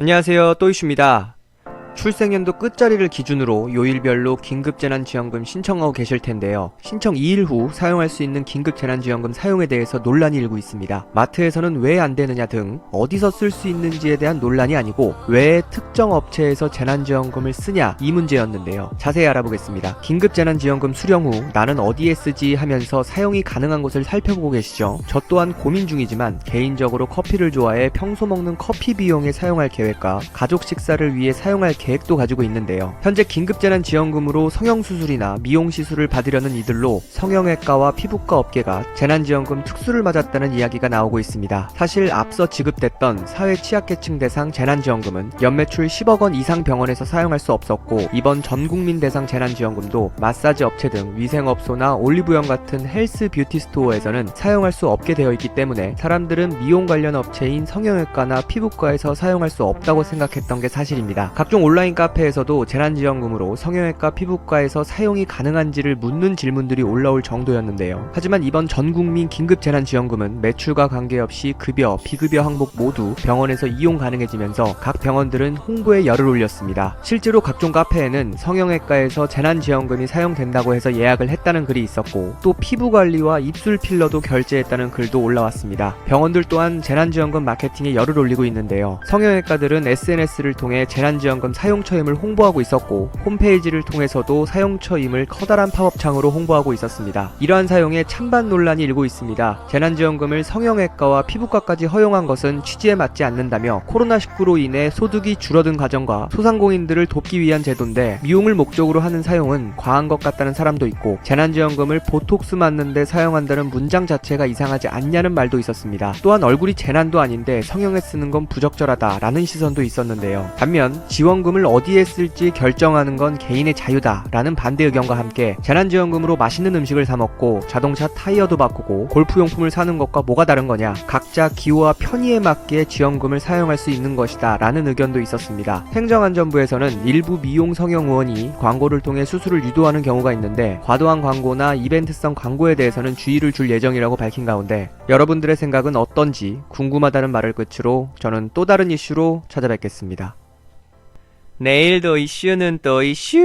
안녕하세요. 또이슈입니다. 출생연도 끝자리를 기준으로 요일별로 긴급재난지원금 신청하고 계실 텐데요. 신청 2일 후 사용할 수 있는 긴급재난지원금 사용에 대해서 논란이 일고 있습니다. 마트에서는 왜 안 되느냐 등 어디서 쓸 수 있는지에 대한 논란이 아니고 왜 특정 업체에서 재난지원금을 쓰냐 이 문제였는데요. 자세히 알아보겠습니다. 긴급재난지원금 수령 후 나는 어디에 쓰지 하면서 사용이 가능한 곳을 살펴보고 계시죠. 저 또한 고민 중이지만 개인적으로 커피를 좋아해 평소 먹는 커피 비용에 사용할 계획과 가족 식사를 위해 사용할 계획 도 가지고 있는데요. 현재 긴급재난지원금으로 성형수술이나 미용시술을 받으려는 이들로 성형외과와 피부과 업계가 재난지원금 특수를 맞았다는 이야기가 나오고 있습니다. 사실 앞서 지급됐던 사회 취약계층 대상 재난지원금은 연매출 10억 원 이상 병원에서 사용할 수 없었고 이번 전국민 대상 재난지원금도 마사지 업체 등 위생업소나 올리브영 같은 헬스 뷰티 스토어에서는 사용할 수 없게 되어 있기 때문에 사람들은 미용 관련 업체인 성형외과나 피부과에서 사용할 수 없다고 생각했던 게 사실입니다. 각종 온라 인 카페에서도 재난지원금으로 성형외과 피부과에서 사용이 가능한지를 묻는 질문들이 올라올 정도였는데요. 하지만 이번 전국민 긴급재난지원금은 매출과 관계없이 급여, 비급여 항목 모두 병원에서 이용 가능해지면서 각 병원들은 홍보에 열을 올렸습니다. 실제로 각종 카페에는 성형외과에서 재난지원금이 사용된다고 해서 예약을 했다는 글이 있었고 또 피부관리와 입술 필러도 결제했다는 글도 올라왔습니다. 병원들 또한 재난지원금 마케팅에 열을 올리고 있는데요. 성형외과들은 SNS를 통해 재난지원금 사용 처임을 홍보하고 있었고 홈페이지를 통해서도 사용처임을 커다란 팝업창으로 홍보하고 있었습니다. 이러한 사용에 찬반 논란이 일고 있습니다. 재난지원금을 성형외과와 피부과까지 허용한 것은 취지에 맞지 않는다며 코로나19로 인해 소득이 줄어든 가정과 소상공인들을 돕기 위한 제도인데 미용을 목적으로 하는 사용은 과한 것 같다는 사람도 있고 재난지원금을 보톡스 맞는데 사용한다는 문장 자체가 이상하지 않냐는 말도 있었습니다. 또한 얼굴이 재난도 아닌데 성형에 쓰는 건 부적절하다라는 시선도 있었는데요. 반면 지원금을 어디에 쓸지 결정하는 건 개인의 자유다라는 반대 의견과 함께 재난지원금으로 맛있는 음식을 사 먹고 자동차 타이어도 바꾸고 골프용품을 사는 것과 뭐가 다른 거냐 각자 기호와 편의에 맞게 지원금을 사용할 수 있는 것이다 라는 의견도 있었습니다. 행정안전부에서는 일부 미용 성형 의원이 광고를 통해 수술을 유도하는 경우가 있는데 과도한 광고나 이벤트성 광고에 대해서는 주의를 줄 예정이라고 밝힌 가운데 여러분들의 생각은 어떤지 궁금하다는 말을 끝으로 저는 또 다른 이슈로 찾아뵙겠습니다. 내일도 이슈는 또 이슈